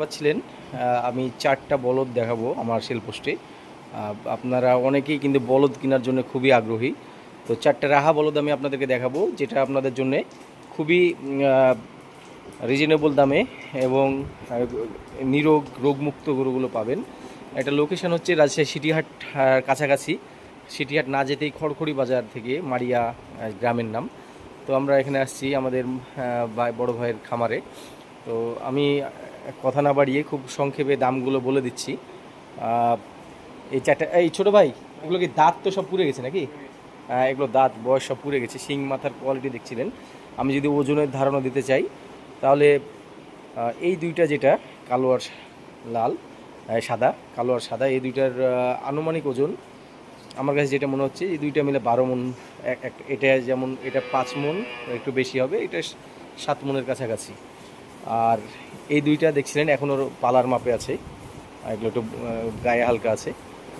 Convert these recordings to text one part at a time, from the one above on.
পাচ্ছিলেন আমি চারটা বলদ দেখাবো আমার সেল পোস্টে আপনারা অনেকেই কিন্তু বলদ কেনার জন্য খুবই আগ্রহী। তো চারটা রাহা বলদ আমি আপনাদেরকে দেখাবো, যেটা আপনাদের জন্য খুবই রিজনেবল দামে এবং নিরোগ, রোগমুক্ত গরুগুলো পাবেন। একটা লোকেশন হচ্ছে রাজশাহী সিটিহাট কাছাকাছি। সিটিহাট না যেতেই খড়খড়ি বাজার থেকে মারিয়া গ্রামের নাম। তো আমরা এখানে আসছি আমাদের বড় ভাইয়ের খামারে। তো আমি কথা না বাড়িয়ে খুব সংক্ষেপে দামগুলো বলে দিচ্ছি। এই চারটা এই ছোটো ভাই এগুলো কি দাঁত তো সব পুড়ে গেছে নাকি? আহ, এগুলো দাঁত বয়স সব পুড়ে গেছে। শিং মাথার কোয়ালিটি দেখছিলেন। আমি যদি ওজনের ধারণা দিতে চাই তাহলে এই দুইটা যেটা কালো আর লাল সাদা কালো আর সাদা এই দুইটার আনুমানিক ওজন আমার কাছে যেটা মনে হচ্ছে এই দুইটা মিলে বারো মন এটা যেমন এটা পাঁচ মন একটু বেশি হবে এটা সাত মনের কাছাকাছি। আর এই দুইটা দেখছিলেন এখনও পালার মাপে আছে এগুলো একটু গায়ে হালকা আছে,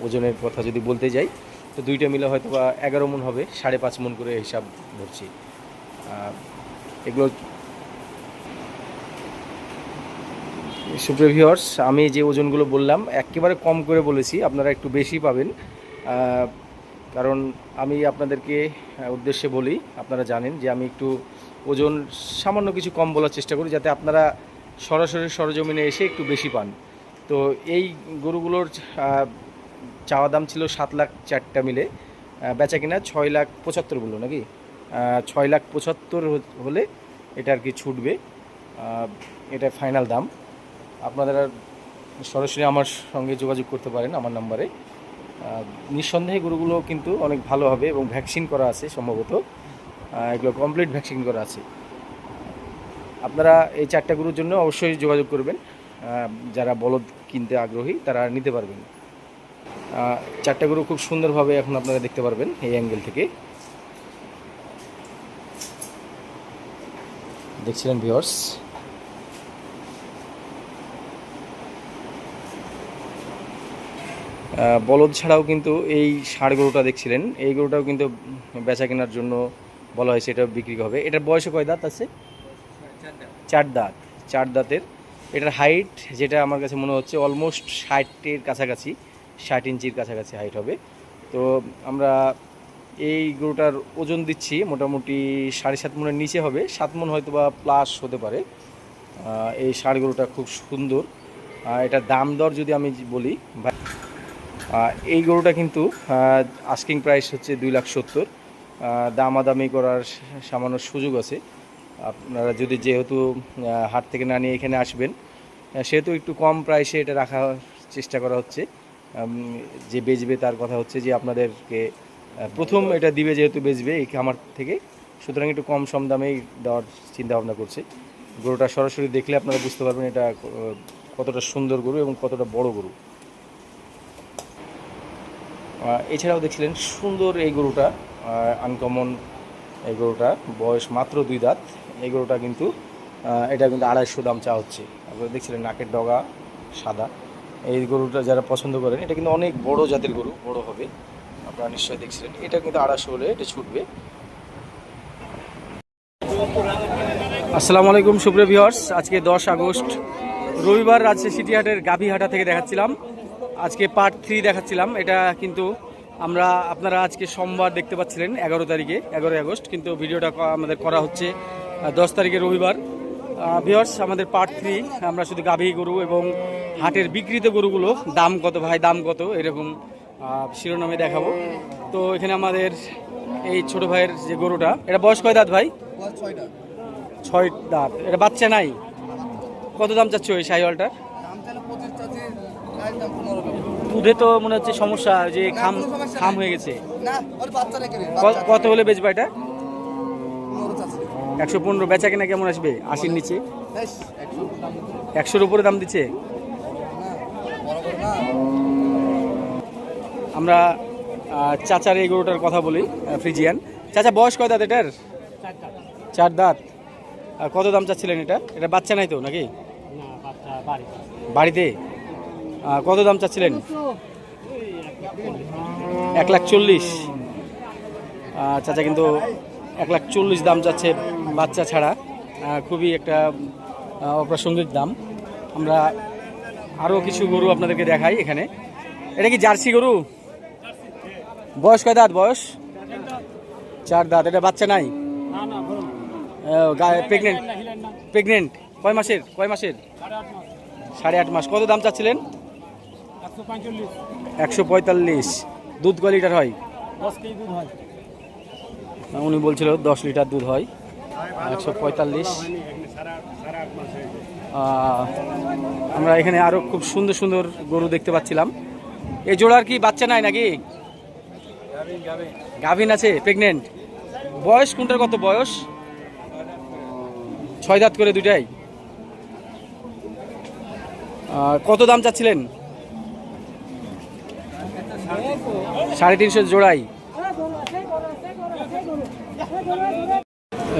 ওজনের কথা যদি বলতে যাই, তো দুইটা মিলে হয়তো বা এগারো মন হবে, সাড়ে পাঁচ মন করে হিসাব ধরছি। এগুলো সুপ্রিভিয়র্স আমি যে ওজনগুলো বললাম, একেবারে কম করে বলেছি, আপনারা একটু বেশি পাবেন। কারণ আমি আপনাদেরকে উদ্দেশ্যে বলি, আপনারা জানেন যে আমি একটু ওজন সামান্য কিছু কম বলার চেষ্টা করি যাতে আপনারা সরাসরি সরজমিনে এসে একটু বেশি পান। তো এই গরুগুলোর চাওয়া দাম ছিল সাত লাখ চারটা মিলে বেচা কিনা ছয় লাখ পঁচাত্তর বলল নাকি? ছয় লাখ পঁচাত্তর হলে এটা আর কি ছুটবে। এটা ফাইনাল দাম। আপনারা সরাসরি আমার সঙ্গে যোগাযোগ করতে পারেন আমার নাম্বারে। নিঃসন্দেহে গরুগুলো কিন্তু অনেক ভালো হবে এবং ভ্যাকসিন করা আছে সম্ভবত। এগুলো কমপ্লিট ভ্যাকসিন করা আছে। আপনারা এই চারটা গরুর জন্য অবশ্যই যোগাযোগ করবেন। যারা বলদ কিনতে আগ্রহী, তারা নিতে পারবেন। চারটা গরু খুব সুন্দরভাবে এখন আপনারা দেখতে পারবেন এই অ্যাঙ্গেল থেকে। দেখছিলেন ভিওর্স বলদ ছাড়াও কিন্তু এই ষাঁড় গরুটা দেখছিলেন। এই গরুটাও কিন্তু বেচা কেনার জন্য বলা হয়েছে এটা বিক্রি হবে। এটার বয়সে কয় দাঁত আছে? চার দাঁত। চার দাঁতের। এটার হাইট যেটা আমার কাছে মনে হচ্ছে অলমোস্ট ষাটের কাছাকাছি, ষাট ইঞ্চির কাছাকাছি হাইট হবে। তো আমরা এই গরুটার ওজন দিচ্ছি, মোটামুটি সাড়ে সাত মনের নিচে হবে। সাত মন হয়তো বা প্লাস হতে পারে। এই ষাঁড় গরুটা খুব সুন্দর। এটার দাম দর যদি আমি বলি এই গরুটা কিন্তু আস্কিং প্রাইস হচ্ছে দুই লাখ সত্তর। দামাদামি করার সামান্য সুযোগ আছে। আপনারা যদি যেহেতু হাট থেকে না নিয়ে এখানে আসবেন সেহেতু একটু কম প্রাইসে এটা রাখার চেষ্টা করা হচ্ছে। যে বেচবে তার কথা হচ্ছে যে আপনাদেরকে প্রথম এটা দিবে যেহেতু বেচবে এই খামার থেকে, সুতরাং একটু কম সম দামেই দেওয়ার চিন্তা ভাবনা করছে। গরুটা সরাসরি দেখলে আপনারা বুঝতে পারবেন এটা কতটা সুন্দর গরু এবং কতটা বড় গরু। এছাড়াও দেখছিলেন সুন্দর এই গরুটা আনকমন এই গরুটা, বয়স মাত্র দুই দাঁত। এই গরুটা কিন্তু এটা কিন্তু আড়াইশো দাম চা হচ্ছে। আপনারা দেখছিলেন নাকের ডগা সাদা। এই গরুটা যারা পছন্দ করেন, এটা কিন্তু অনেক বড় জাতের গরু, বড় হবে। আপনারা নিশ্চয়ই দেখছিলেন, এটা কিন্তু আড়াইশো হলে এটা ছুটবে। আসসালামু আলাইকুম সুপ্রিয় ভিউয়ার্স, আজকে দশ আগস্ট, রবিবার রাজশাহী সিটিহাটের গাভীহাটা থেকে দেখাচ্ছিলাম। আজকে পার্ট থ্রি দেখাচ্ছিলাম। এটা কিন্তু আমরা আপনারা আজকে সোমবার দেখতে পাচ্ছিলেন এগারো তারিখে এগারোই আগস্ট। কিন্তু ভিডিওটা আমাদের করা হচ্ছে দশ তারিখে রবিবার। ভিউয়ার্স আমাদের পার্ট থ্রি আমরা শুধু গাভী গরু এবং হাটের বিক্রিত গরুগুলো দাম কত ভাই দাম কত এরকম শিরোনামে দেখাবো। তো এখানে আমাদের এই ছোট ভাইয়ের যে গরুটা এটা বয়স কয় দাঁত ভাই? ছয় দাঁত। এটা বাচ্চা নাই? কত দাম চাচ্ছ ওই সাইওয়ালটার? দুধে তো মনে হচ্ছে সমস্যা যে খাম খাম হয়ে গেছে। কত হলে বেচবা এটা? একশো পনেরো বেচা কিনা কেমন আসবে? আশির নিচে? একশোর উপরে দাম দিচ্ছে? আমরা চাচার এই গরুটার কথা বলি ফ্রিজিয়ান। চাচা বয়স কয় দাঁত এটার? চার দাঁত। আর কত দাম চাচ্ছিলেন এটা? এটা বাচ্চা নাই তো নাকি? বাড়িতে? কত দাম চাচ্ছিলেন? এক লাখ চল্লিশ। চাচা কিন্তু এক লাখ চল্লিশ দাম যাচ্ছে বাচ্চা ছাড়া। খুবই একটা অপ্রাসঙ্গিক দাম। আমরা আরও কিছু গরু আপনাদেরকে দেখাই এখানে। এটা কি জার্সি গরু? বয়স কয় দাঁত বয়স? চার দাঁত। এটা বাচ্চা নাই? প্রেগনেন্ট প্রেগনেন্ট কয় মাসের? কয় মাসের? সাড়ে আট মাস। কত দাম চাচ্ছিলেন? একশো পঁয়তাল্লিশ। দুধ কয় লিটার হয়? উনি বলছিল দশ লিটার দুধ হয়। একশো পঁয়তাল্লিশ। আমরা এখানে আরও খুব সুন্দর সুন্দর গরু দেখতে পাচ্ছিলাম। এই জোড়ার কি বাচ্চা নাই নাকি? গাভিন আছে প্রেগনেন্ট বয়স কোনটার কত বয়স? ছয় দাঁত করে দুটাই কত দাম চাচ্ছিলেন? সাড়ে তিনশো জোড়াই।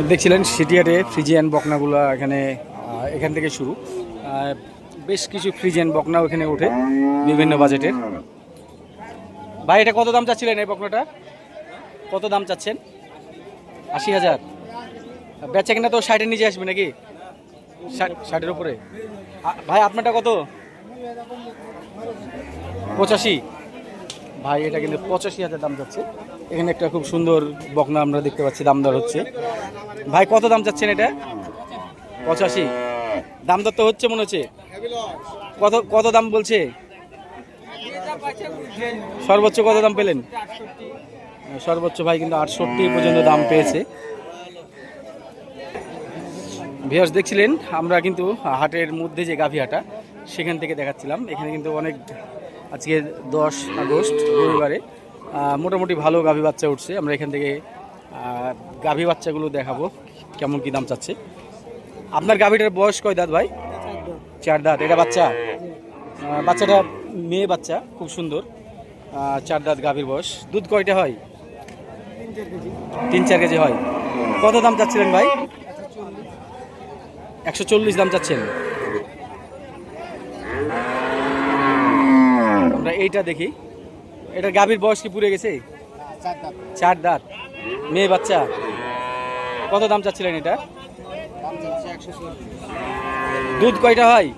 দেখছিলেন সিটিয়ারে ফ্রিজিয়ান বকনাগুলো এখানে এখান থেকে শুরু। বেশ কিছু ফ্রিজিয়ান বকনাও এখানে ওঠে বিভিন্ন বাজেটের। ভাই, এটা কত দাম চাচ্ছিলেন এই বকনাটা? কত দাম চাচ্ছেন? আশি হাজার। বেচা কিনা তো ষাটের নিচে আসবে নাকি? ষাট- ষাটের উপরে। ভাই, আপনারটা কত? পঁচাশি। ভাই, এটা কিন্তু পঁচাশি হাজার দাম যাচ্ছে। এখানে একটা খুব সুন্দর বকনা আমরা দেখতে পাচ্ছি, দামদার হচ্ছে। ভাই, কত দাম চাচ্ছেন এটা? পঁচাশি। দাম দর তো হচ্ছে মনে হচ্ছে। কত কত দাম বলছে? সর্বোচ্চ কত দাম পেলেন? সর্বোচ্চ ভাই কিন্তু আটষট্টি পর্যন্ত দাম পেয়েছে। ভিয়ার্স দেখছিলেন? আমরা কিন্তু হাটের মধ্যে যে গাভী হাটা সেখান থেকে দেখাচ্ছিলাম। এখানে কিন্তু অনেক আজকে দশ আগস্ট, রবিবারে মোটামুটি ভালো গাভী বাচ্চা উঠছে। আমরা এখান থেকে গাভী বাচ্চাগুলো দেখাবো, কেমন কি দাম চাচ্ছে। আপনার গাভীটার বয়স কয় দাঁত ভাই? চার দাঁত। এটা বাচ্চা? বাচ্চাটা মেয়ে বাচ্চা, খুব সুন্দর। চার দাঁত গাভীর বয়স। দুধ কয়টা হয়? তিন, চার কেজি হয়। কত দাম চাচ্ছিলেন ভাই? একশো চল্লিশ দাম চাচ্ছেন। আমরা এইটা দেখি। এটা গাভীর বয়স কি পুড়ে গেছে? চার দাঁত। মেয়ে, বাচ্চা? কত দাম চাচ্ছিলেন এটা? দুধ কয়টা হয়?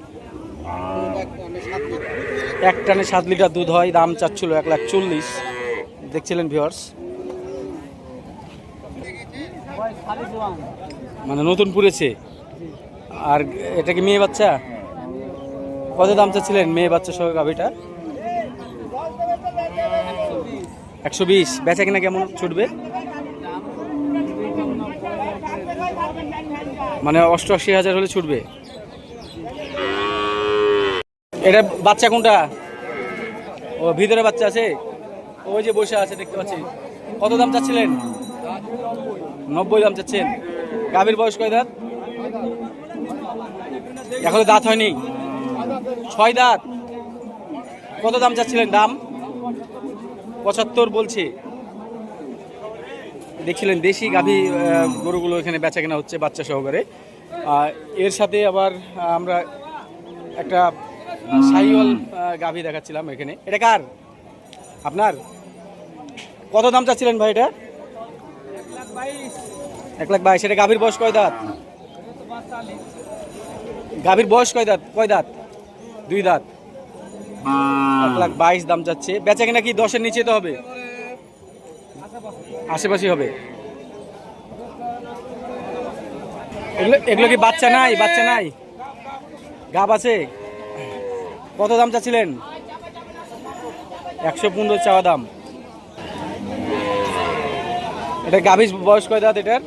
এক টানে সাত লিটার দুধ হয়, দাম চাচ্ছিল এক লাখ চল্লিশ। দেখছিলেন ভিওর্স মানে নতুন পুড়েছে। আর এটা কি মেয়ে বাচ্চা? কত দাম চাচ্ছিলেন মেয়ে বাচ্চা সহ গাভিটা? একশো বিশ। বেচা কিনা কেমন ছুটবে? মানে অষ্টআশি হাজার হলে ছুটবে। এটা বাচ্চা কোনটা? ও, ভিতরে বাচ্চা আছে? ওই যে বসে আছে, দেখতে পাচ্ছি। কত দাম চাচ্ছিলেন? নব্বই দাম চাচ্ছেন। গাভীর বয়স কয় দাঁত? এখনও দাঁত হয়নি। ছয় দাঁত। কত দাম চাচ্ছিলেন? দাম? পঁচাত্তর বলছে। দেখছিলেন দেশি গাভী গরুগুলো এখানে বেচা কেনা হচ্ছে বাচ্চা সহকারে। এর সাথে আবার আমরা একটা সাইওয়াল গাভী দেখাচ্ছিলাম এখানে। এটা কার? আপনার? কত দাম চাচ্ছিলেন ভাই এটা? এক লাখ বাইশ। এটা গাভীর বয়স কয় দাঁত? গাভীর বয়স কয় দাঁত? কয় দাঁত? দুই দাঁত। এক লাখ বাইশ দাম যাচ্ছে বেচা কিনা কি দশের নিচে তো হবে? আশেপাশে হবে। এগুলো এগুলো কি বাচ্চা নাই? বাচ্চা নাই? গাব আছে? কত দাম চাচ্ছিলেন? একশো পনেরো চাওয়া দাম। এটা গাভীর বয়স কয় দাঁত এটার?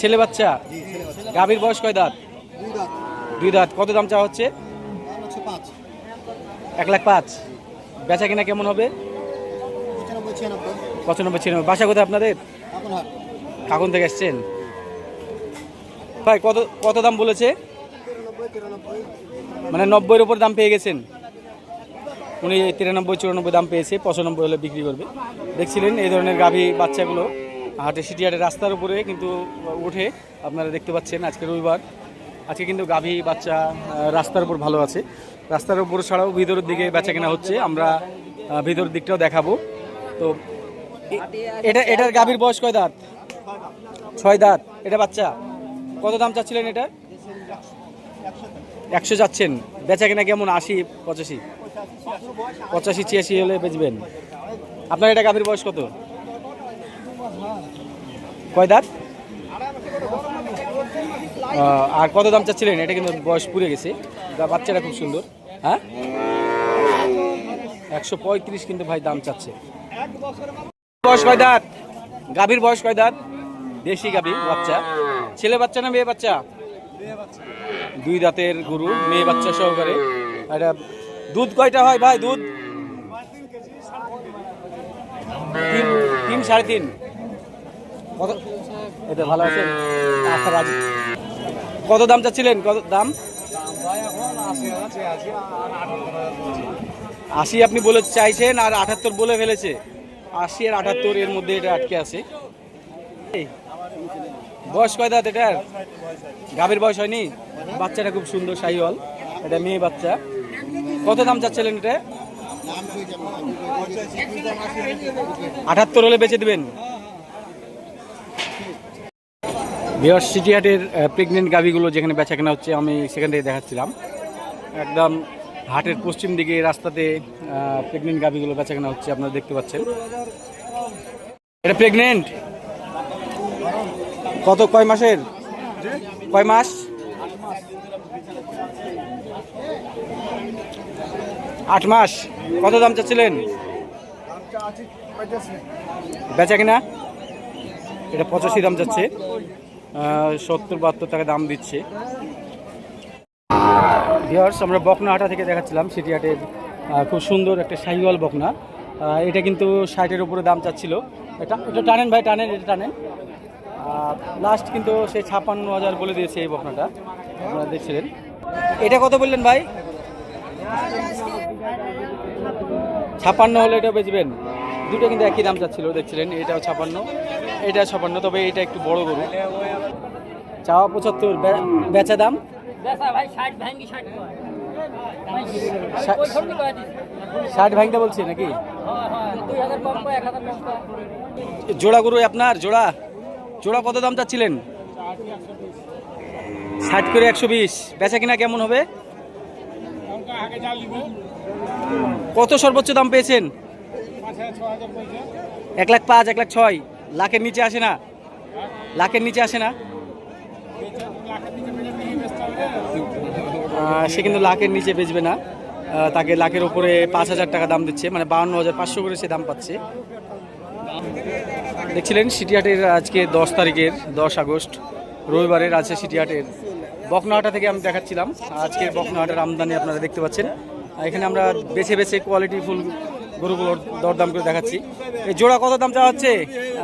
ছেলে বাচ্চা গাভীর বয়স কয় দাঁত? দুই দাঁত। কত দাম চাওয়া হচ্ছে? এক লাখ পাঁচ। বেচা কিনা কেমন হবে? পঁচানব্বই ছিয়ানব্বই। বাসা কোথায় আপনাদের? কাকুন থেকে এসছেন? ভাই কত কত দাম বলেছে? মানে নব্বইয়ের উপর দাম পেয়ে গেছেন? উনি তিরানব্বই চুরানব্বই দাম পেয়েছে পঁচানব্বই হলে বিক্রি করবে। দেখছিলেন এই ধরনের গাভী বাচ্চাগুলো হাটে সিটি হাটে রাস্তার উপরে কিন্তু উঠে আপনারা দেখতে পাচ্ছেন আজকে রবিবার। আজকে কিন্তু গাভী বাচ্চা রাস্তার উপর ভালো আছে। রাস্তার উপর ছাড়াও ভিতরের দিকে বেচা কেনা হচ্ছে। আমরা ভিতরের দিকটাও দেখাবো। তো এটা, এটার গাভীর বয়স কয় দাঁত? ছয় দাঁত। এটা বাচ্চা? কত দাম চাচ্ছিলেন এটা? একশো যাচ্ছেন। বেচা কিনা কেমন? আশি, পঁচাশি? পঁচাশি, ছিয়াশি হলে বেচবেন। আপনার এটা গাভীর বয়স কত? কয় দাঁত? আর কত দাম চাচ্ছিলেন? এটা কিন্তু বয়স পুড়ে গেছে। বাচ্চাটা খুব সুন্দর। হ্যাঁ? একশো পঁয়ত্রিশ কিন্তু ভাই দাম চাচ্ছে। বয়স কয় দাঁত? গাভীর বয়স কয় দাঁত? দেশি গাভী, বাচ্চা। ছেলে বাচ্চা না মেয়ে বাচ্চা? দুই দাঁতের গরু, মেয়ে বাচ্চা সহকারে। এটা দুধ কয়টা হয় ভাই, দুধ? তিন তিন সাড়ে তিন। কত? এটা ভালো আছে? আচ্ছা রাজি। কত দাম চাচ্ছিলেন? কত দাম? আশি আপনি বলে চাইছেন আর আটাত্তর বলে ফেলেছে। আশি আর আটাত্তর এর মধ্যে এটা আটকে আছে। বয়স কয় দাঁত এটার? গাভীর বয়স হয়নি? বাচ্চাটা খুব সুন্দর শাহিওয়াল এটা মেয়ে বাচ্চা। কত দাম চাচ্ছিলেন এটা? আটাত্তর হলে বেচে দেবেন? বিহার সিটি হাটের প্রেগনেন্ট গাভিগুলো যেখানে বেচা কেনা হচ্ছে, আমি সেখান থেকে দেখাচ্ছিলাম। একদম হাটের পশ্চিম দিকে রাস্তাতে প্রেগনেন্ট গাভিগুলো বেচা কেনা হচ্ছে, আপনারা দেখতে পাচ্ছেন। এটা প্রেগনেন্ট কত, কয় মাসের? কয় মাস? আট মাস। কত দাম চাচ্ছিলেন? বেচা কিনা এটা পঁচাশি দাম যাচ্ছে। সত্তর, বাহাত্তর টাকা দাম দিচ্ছে। ভিওর্স আমরা বকনাহাটা থেকে দেখাচ্ছিলাম সিটি হাটের খুব সুন্দর একটা শাহিওয়াল বকনা। এটা কিন্তু ষাটের উপরে দাম চাচ্ছিল। এটা এটা টানেন ভাই, টানেন, এটা টানেন। লাস্ট কিন্তু সেই ছাপ্পান্ন হাজার বলে দিয়েছে এই বকনাটা। আপনারা দেখছিলেন। এটা কত বললেন ভাই? ছাপ্পান্ন হলে এটা বেচবেন। দুটো কিন্তু একই দাম চাচ্ছিল, দেখছিলেন, এটাও ছাপ্পান্ন। এটা ছাপ্পান্ন তবে এটা একটু বড় গরু। চাওয়া পঁচাত্তর বেচা দাম? ভাই ষাট ভাঙতে বলছি নাকি? হয় হয়। জোড়া গরু আপনার জোড়া। জোড়া কত দাম চাচ্ছিলেন? ষাট করে একশো বিশ। বেচা কিনা কেমন হবে? কত সর্বোচ্চ দাম পেয়েছেন? এক লাখ পাঁচ এক লাখ ছয়। লাখের নিচে আসে না। লাখের নিচে আসে না। সে কিন্তু লাখের নিচে বেচবে না। তাকে লাখের উপরে পাঁচ হাজার টাকা দাম দিচ্ছে। মানে বাউন্ন হাজার পাঁচশো করে সে দাম পাচ্ছে। দেখছিলেন সিটিহাটের আজকে দশ তারিখের, দশ আগস্ট, রবিবারের আছে সিটিহাটের বকনাহাটা থেকে আমি দেখাচ্ছিলাম। আজকের বকনাহাটের আমদানি আপনারা দেখতে পাচ্ছেন। এখানে আমরা বেছে বেছে কোয়ালিটি ফুল গরুগুলোর দরদাম করে দেখাচ্ছি। এই জোড়া কত দাম চাওয়া হচ্ছে?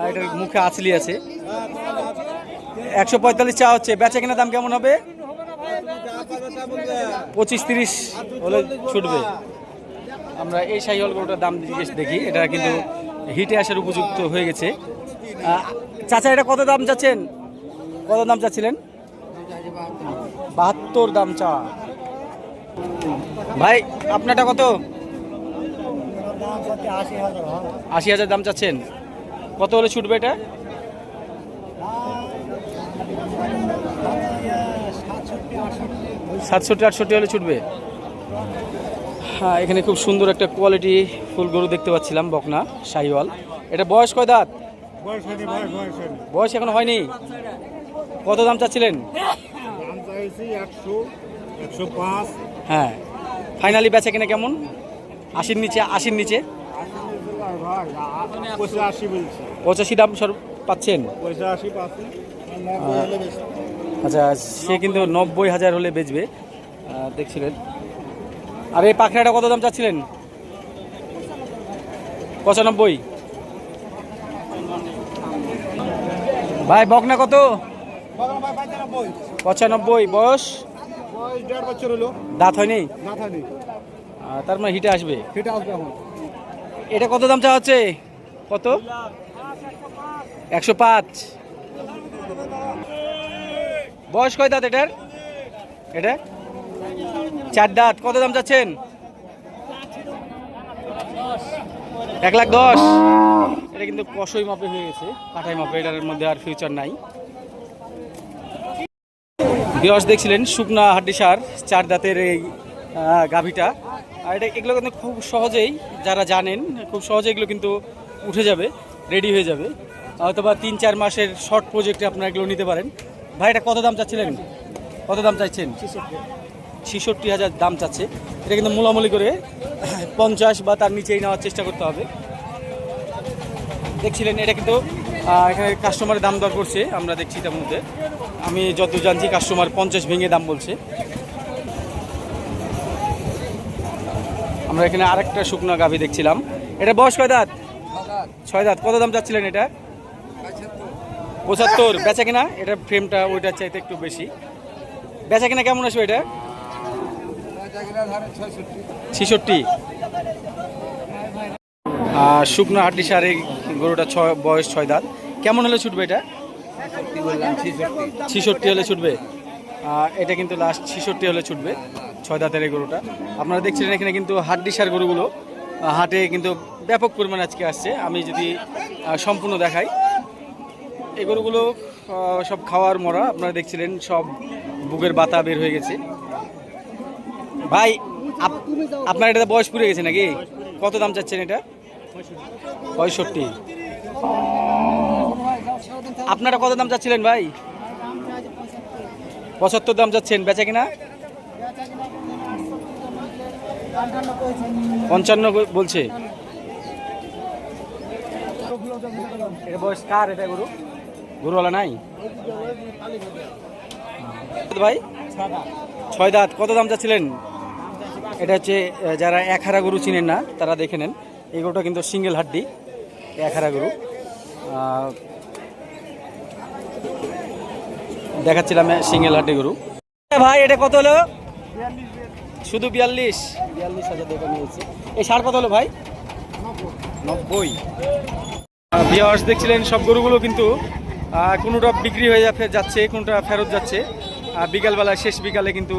এটার মুখে আছলি আছে। একশো পঁয়তাল্লিশ চাওয়া হচ্ছে। বেচা কেনা দাম কেমন হবে? পঁচিশ তিরিশ হলে ছুটবে। আমরা এই শাহিওয়াল গরুটার দাম জিজ্ঞেস দেখি। এটা কিন্তু হিটে আসার উপযুক্ত হয়ে গেছে। চাচা, এটা কত দাম চাচ্ছেন? কত দাম চাচ্ছিলেন? বাহাত্তর দাম চা। ভাই, আপনারটা কত? আশি হাজার দাম চাচ্ছেন। কত হলে ছুটবে এটা? সাতষট্টি আটষট্টি হলে ছুটবে। হ্যাঁ এখানে খুব সুন্দর একটা কোয়ালিটি ফুল গরু দেখতে পাচ্ছিলাম বকনা শাহিওয়াল। এটা বয়স কয় দাঁত? বয়স এখনও হয়নি? কত দাম চাচ্ছিলেন? হ্যাঁ ফাইনালি বেচা কিনা কেমন? আশির নিচে আশির নিচে? পঁচাশি দাম সর পাচ্ছেন? আচ্ছা সে কিন্তু নব্বই হাজার হলে বেচবে। দেখছিলেন। আর এই পাখরাটা কত দাম চাচ্ছিলেন? পঁচানব্বই। ভাই বকনা কত? পঁচানব্বই। বয়স? দাঁত হয়নি? না থাকি আহ, তার মানে হিটে আসবে? সেটা আসবে এখন। এটা কত দাম চাওয়া হচ্ছে? কত? একশো পাঁচ। বয়স কয় দাঁত এটার? এটা? চার দাঁত। কত দাম চাচ্ছেন? এক লাখ দশ। এটা কিন্তু কষই মাপে হয়ে গেছে। কাঠাই মাপে এটার মধ্যে আর ফিউচার নাই। বিরস দেখছিলেন শুকনা হাড্ডি সার চার দাঁতের এই গাভীটা। আর এটা এগুলো কিন্তু খুব সহজেই যারা জানেন, খুব সহজে এগুলো কিন্তু উঠে যাবে রেডি হয়ে যাবে। অথবা তিন চার মাসের শর্ট প্রজেক্টে আপনারা এগুলো নিতে পারেন। ভাই, এটা কত দাম চাচ্ছিলেন? কত দাম চাইছেন? ছেষট্টি হাজার দাম চাচ্ছে। এটা কিন্তু মূলামূলি করে পঞ্চাশ বা তার নিচেই নেওয়ার চেষ্টা করতে হবে। দেখছিলেন, এটা কিন্তু এখানে কাস্টমারের দাম দর করছে, আমরা দেখছি তার মধ্যে। আমি যত জানছি কাস্টমার পঞ্চাশ ভেঙে দাম বলছে। আমরা এখানে আরেকটা শুকনো গাভি দেখছিলাম। এটা বয়স কয় দাঁত? ছয় দাঁত। কত দাম চাচ্ছিলেন এটা? পঁচাত্তর। বেচা কিনা? এটার ফ্রেমটা ওইটার চাইতে একটু বেশি। বেচা কিনা কেমন আসবে এটা? ছেষট্টি। আর শুকনো হাড্ডি সার এই গরুটা ছয় বয়স ছয় দাঁত। কেমন হলে ছুটবে এটা? ছিষট্টি হলে ছুটবে। এটা কিন্তু লাস্ট ছিষট্টি হলে ছুটবে। ছয় দাঁতের এই গরুটা। আপনারা দেখছিলেন এখানে কিন্তু হাড্ডি সার গরুগুলো হাটে কিন্তু ব্যাপক পরিমাণে আজকে আসছে। আমি যদি সম্পূর্ণ দেখাই। এই গরুগুলো সব খাওয়ার মরা, আপনারা দেখছিলেন সব বুকের বাতা বের হয়ে গেছে। ভাই, আপ- আপনার এটা বয়স পুড়ে গেছে নাকি? কত দাম চাচ্ছেন এটা? পঁয়ষট্টি। আপনারা কত দাম চাচ্ছিলেন ভাই? পঁচাত্তর দাম চাচ্ছেন, বেচা কিনা? পঞ্চান্ন বলছে। বয়স কার? এটা গরু? গরুওয়ালা নাই? ভাই? ছয় দাঁত। কত দাম চাচ্ছিলেন? এটা হচ্ছে যারা এক হারা গরু চিনেন না তারা দেখে নেন। এই গরুটা কিন্তু সিঙ্গেল হাড্ডি এক হারা গরু দেখাচ্ছিলাম সিঙ্গেল হাড্ডি গরু। ভাই এটা কত হলো? শুধু বিয়াল্লিশ? বিয়াল্লিশ হাজার টাকা নিয়েছি। এই সার কত হলো ভাই? নব্বই। বিয়ার্স দেখছিলেন সব গরুগুলো কিন্তু কোনোটা বিক্রি হয়ে যাচ্ছে কোনোটা ফেরত যাচ্ছে। আর বিকালবেলা শেষ বিকালে কিন্তু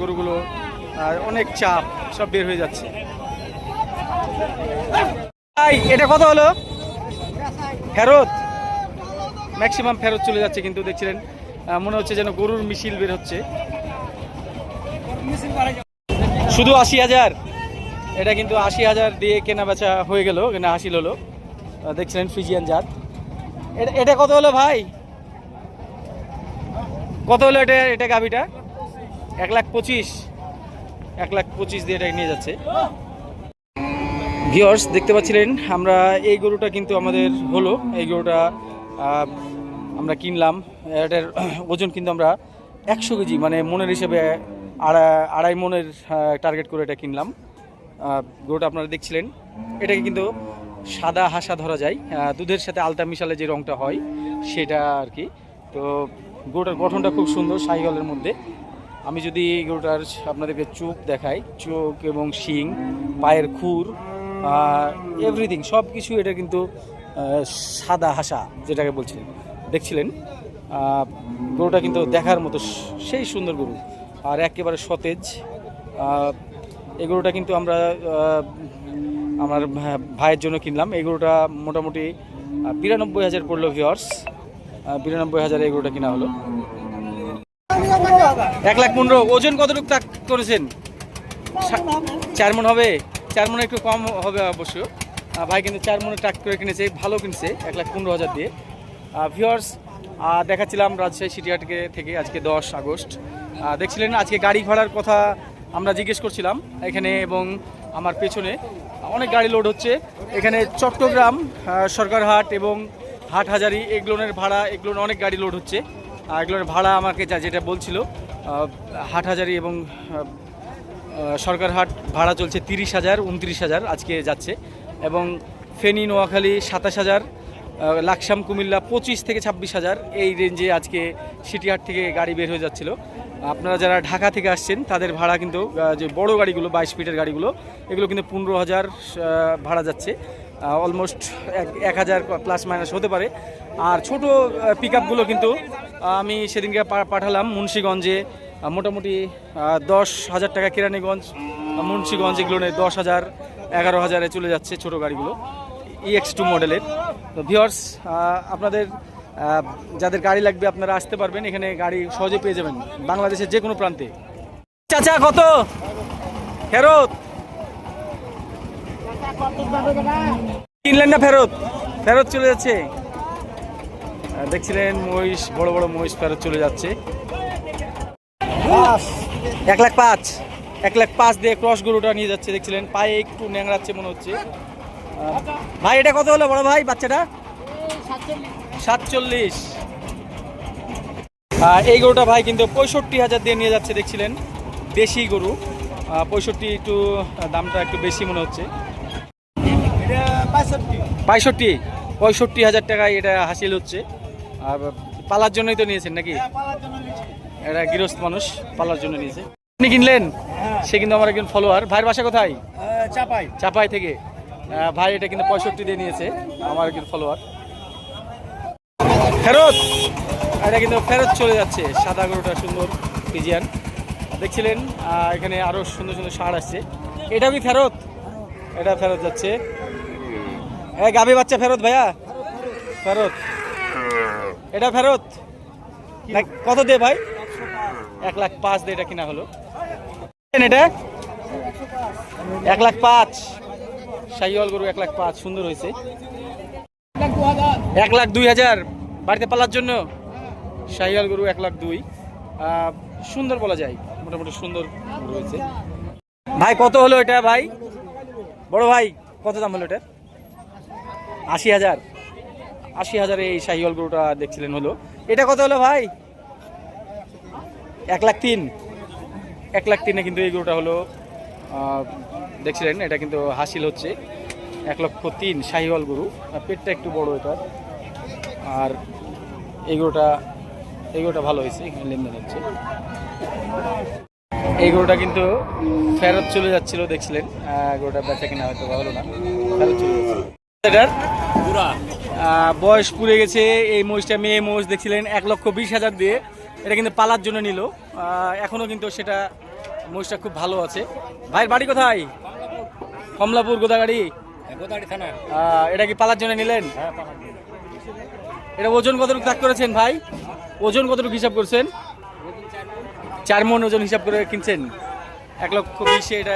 গরুগুলো অনেক চাপ সব বের হয়ে যাচ্ছে। ভাই এটা কত হলো? ফেরত? ম্যাক্সিমাম ফেরত চলে যাচ্ছে কিন্তু দেখছিলেন। মনে হচ্ছে যেন গরুর মিছিল বের হচ্ছে। শুধু আশি হাজার। এটা কিন্তু আশি হাজার দিয়ে কেনা বেচা হয়ে গেল এখানে হাসিল হলো দেখছিলেন ফ্রিজিয়ান জাত। এটা এটা কত হলো ভাই? কত হলো এটা এটা গাভিটা? এক লাখ পঁচিশ। এক লাখ পঁচিশ দিয়ে এটা নিয়ে যাচ্ছে। ভিওর্স দেখতে পাচ্ছিলেন, আমরা এই গরুটা কিন্তু আমাদের হলো। এই গরুটা আমরা কিনলাম। এটার ওজন কিন্তু আমরা একশো কেজি মানে মনের হিসেবে আড়াই আড়াই মনের টার্গেট করে এটা কিনলাম। গরুটা আপনারা দেখছিলেন। এটাকে কিন্তু সাদা হাসা ধরা যায়। দুধের সাথে আলতা মিশালে যে রংটা হয়, সেটা আর কি। তো গরুটার গঠনটা খুব সুন্দর সাইগলের মধ্যে। আমি যদি গরুটার আপনাদেরকে চোখ দেখাই, চোখ এবং শিং, পায়ের খুর এভরিথিং সব কিছু এটা কিন্তু সাদা হাসা, যেটাকে বলছিলেন। দেখছিলেন? গরুটা কিন্তু দেখার মতো সেই সুন্দর গরু। আর একেবারে সতেজ। এই কিন্তু আমরা আমার ভাইয়ের জন্য কিনলাম। এই গরুটা মোটামুটি বিরানব্বই হাজার পড়ল ভিওর্স বিরানব্বই হাজার এই গরুটা কিনা হলো। এক লাখ পনেরো। ওজন কতটুকু তাক করেছেন? চার মন হবে? চার মনে একটু কম হবে অবশ্য। ভাই কিন্তু চার মনে টাক করে কিনেছে, ভালো কিনছে, এক লাখ পনেরো হাজার দিয়ে। ভিওর্স দেখাচ্ছিলাম রাজশাহী সিটিহাটকে থেকে, আজকে দশ আগস্ট। দেখছিলেন আজকে গাড়ি ভাড়ার কথা আমরা জিজ্ঞেস করছিলাম এখানে এবং আমার পেছনে। অনেক গাড়ি লোড হচ্ছে। এখানে চট্টগ্রাম সরকারহাট এবং হাট হাজারি এগুলোনের ভাড়া এগুলোর অনেক গাড়ি লোড হচ্ছে। এগুলোর ভাড়া আমাকে যা যেটা বলছিল আহ, হাট হাজারি এবং সরকারহাট ভাড়া চলছে তিরিশ হাজার উনত্রিশ হাজার আজকে যাচ্ছে। এবং ফেনী নোয়াখালী সাতাশ হাজার লাকসাম কুমিল্লা পঁচিশ থেকে ছাব্বিশ হাজার এই রেঞ্জে আজকে সিটিহাট থেকে গাড়ি বের হয়ে যাচ্ছিল। আপনারা যারা ঢাকা থেকে আসছেন, তাদের ভাড়া কিন্তু যে বড় গাড়িগুলো, বাইশ ফিটের গাড়িগুলো, এগুলো কিন্তু পনেরো হাজার ভাড়া যাচ্ছে। অলমোস্ট এক হাজার প্লাস মাইনাস হতে পারে। আর ছোট পিক কিন্তু আমি সেদিনকে পাঠালাম মুন্সীগঞ্জে মোটামুটি দশ হাজার টাকা কেরানীগঞ্জ, মুন্সীগঞ্জ এগুলো নেই দশ হাজার, এগারো হাজারে চলে যাচ্ছে ছোট গাড়িগুলো ইএক্স টু মডেলের তো ভিওর্স আপনাদের যাদের গাড়ি লাগবে আপনারা আসতে পারবেন এখানে গাড়ি সহজে পেয়ে যাবেন বাংলাদেশের যে কোনো প্রান্তে। চাচা কত? ফেরত? কিনলেন না ফেরত? ফেরত চলে যাচ্ছে। দেখছিলেন মহিষ বড় বড় মহিষ ফেরত চলে যাচ্ছে। এক লাখ পাঁচ। এক লাখ পাঁচ দিয়ে ক্রস গরুটা নিয়ে যাচ্ছে দেখছিলেন। পায়ে একটু ন্যাংড়াচ্ছে মনে হচ্ছে। ভাই এটা কত হলো বড় ভাই বাচ্চাটা? সাতচল্লিশ। আহ, এই গরুটা ভাই কিন্তু পঁয়ষট্টি হাজার দিয়ে নিয়ে যাচ্ছে দেখছিলেন? দেশি গরু। পঁয়ষট্টি একটু দামটা একটু বেশি মনে হচ্ছে। পঁয়ষট্টি? পঁয়ষট্টি হাজার টাকায় এটা হাসিল হচ্ছে। আর পালার জন্যই তো নিয়েছেন নাকি? এটা গৃহস্থ মানুষ পালার জন্য নিয়েছে। আপনি কিনলেন? সে কিন্তু আমার একজন ফলোয়ার ভাইয়ের বাসা কোথায়? চাপাই। চাপাই থেকে। ভাই এটা কিন্তু পঁয়ষট্টি দিয়ে নিয়েছে আমার একজন ফলোয়ার ফেরত! এটা কিন্তু ফেরত চলে যাচ্ছে, সাদা গরুটা সুন্দর পিজিয়ান দেখছিলেন এখানে আরও সুন্দর সুন্দর সার আসছে। এটা কি ফেরত? এটা ফেরত যাচ্ছে। এ, গাভী বাচ্চা ফেরত ভাইয়া। ফেরত। এটা ফেরত? কত দে ভাই? এক লাখ পাঁচ দিয়ে এটা কিনা হলো। এটা? এক লাখ পাঁচ। শাহিওয়াল গরু এক লাখ পাঁচ, সুন্দর হয়েছে। এক লাখ দুই হাজার। বাড়িতে পালার জন্য? শাহিওয়াল গরু এক লাখ দুই। সুন্দর বলা যায়, মোটামুটি সুন্দর রয়েছে। ভাই, কত হলো এটা ভাই? বড় ভাই, কত দাম হলো এটা আশি হাজার। আশি হাজার এই শাহিওয়াল গরুটা দেখছিলেন হলো। এটা কত হলো ভাই? এক লাখ তিন। এক লাখ তিনে কিন্তু এই গরুটা হলো দেখছিলেন, এটা কিন্তু হাসিল হচ্ছে। এক লক্ষ তিন শাহিওয়াল গরু। পেটটা একটু বড় এটা আর এই গরুটা ভালো হয়েছে এখানে লেনদেন হচ্ছে। এই গরুটা কিন্তু ফেরত চলে যাচ্ছিল দেখছিলেন। গরুটা বেচা কিনা হয়তো ভালো না ফেরত চলে যাচ্ছে এটার বয়স পুড়ে গেছে এই মহিষটা মেয়ে মহিষ দেখছিলেন এক লক্ষ বিশ হাজার দিয়ে এটা কিন্তু পালার জন্য নিল। আহ, এখনও কিন্তু সেটা মহিষটা খুব ভালো আছে। ভাইয়ের বাড়ি কোথায়? কমলাপুর গোদাগাড়ি? থানা এটা কি পালার জন্য নিলেন? এটা ওজন কতটুকু তাক করেছেন ভাই? ওজন কতটুকু হিসাব করছেন? চার মন ওজন হিসাব করে কিনছেন? এক লক্ষ বিশে এটা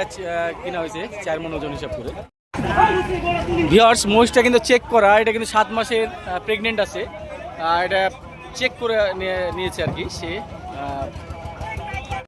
কেনা হয়েছে, চার মন ওজন হিসাব করে। ভিওর্স মহিষটা কিন্তু চেক করা, এটা কিন্তু সাত মাসের প্রেগনেন্ট আছে। এটা চেক করে নিয়ে- নিয়েছে আর কি সে